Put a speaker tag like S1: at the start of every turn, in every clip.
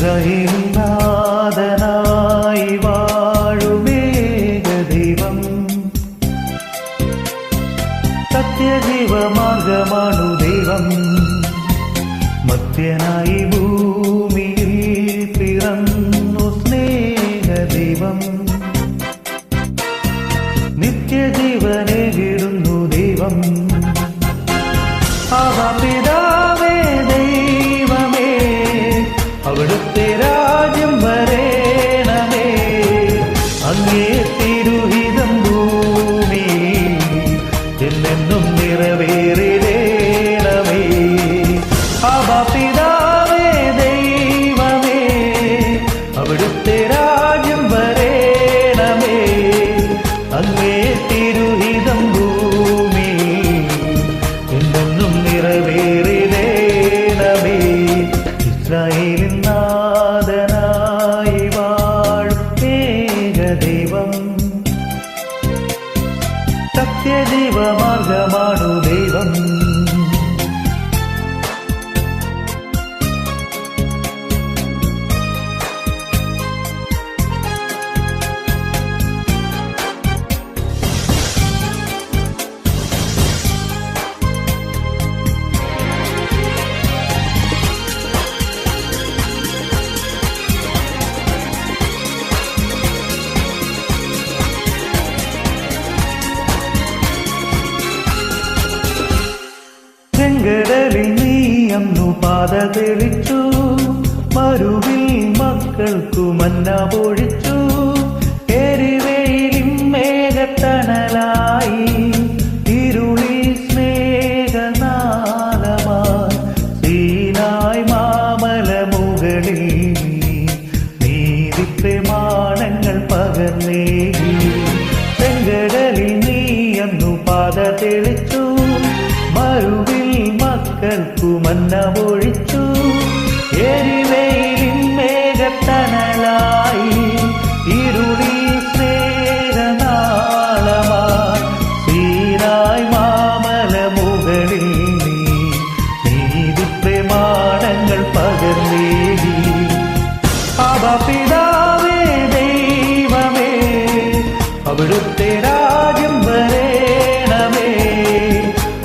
S1: ഇസ്രായേൽനാഥനായി വാഴുമേക ദൈവം. സത്യജീവമാർഗമാണു ദൈവം. മത്യനായി ഭൂമിയിൽ പിറന്നു പിതാവേ ദൈവമേ അവിടുത്തെ രാജ്യം വരേണമേ. അങ്ങേ തിരുഹിതം ഭൂമി എന്നെന്നും നിറവേറിടേണമേ. ഇസ്രായേലിൻ നാഥനായി വാഴും ഏക ദൈവം. സത്യജീവമാർഗമാണു ദൈവം. ചെങ്കടലിൽ നീ അന്നു പാത തെളിച്ചു. മരുവിൽ മക്കൾക്കു മന്ന പൊഴിച്ചു. മക്കൾക്കു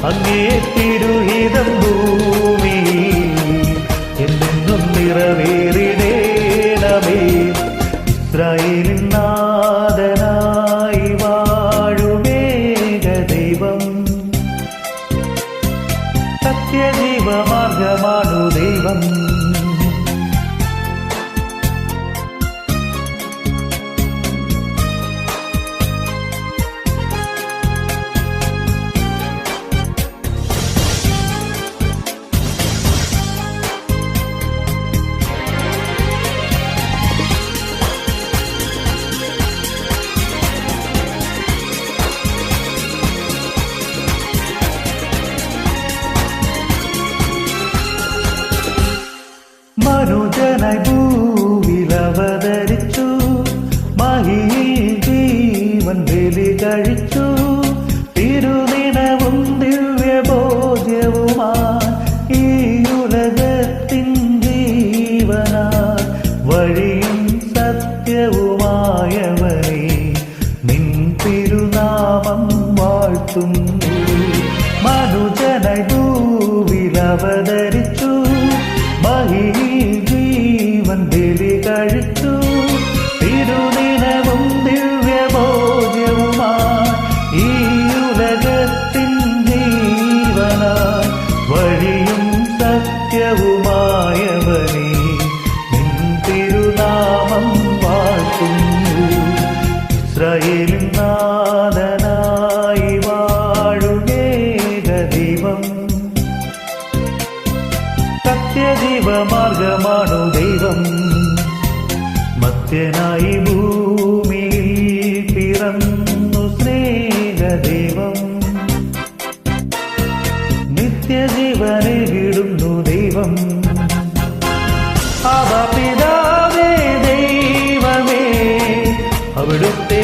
S1: അങ്ങേ തിരുഹിതം ഭൂമി എന്നെന്നും നിറവേറിടേണമേ. ഇസ്രായേലിൻ നാഥനായി വാഴുമേക ദൈവം സത്യജീവമാർഗമാണു ദൈവം. കഴിച്ചു തിരുദിനവും ദിവ്യബോധ്യവുമായി ഈ ഉലകത്തിൻ ജീവനായി വഴിയും സത്യവുമായവനെ തിരുനാമം വാഴ്ത്തുന്നു. ഇസ്രയേലിൻ നാഥനായി വാഴുകേക ദൈവം. സത്യജീവമാർഗമാണു ദൈവം. മത്യനായി ഭൂമിയിൽ പിറന്നു സ്നേഹദേവം. നിത്യജീവനെ വിടുന്നു ദൈവം. അവ പിതാവേ ദൈവമേ അവിടുത്തെ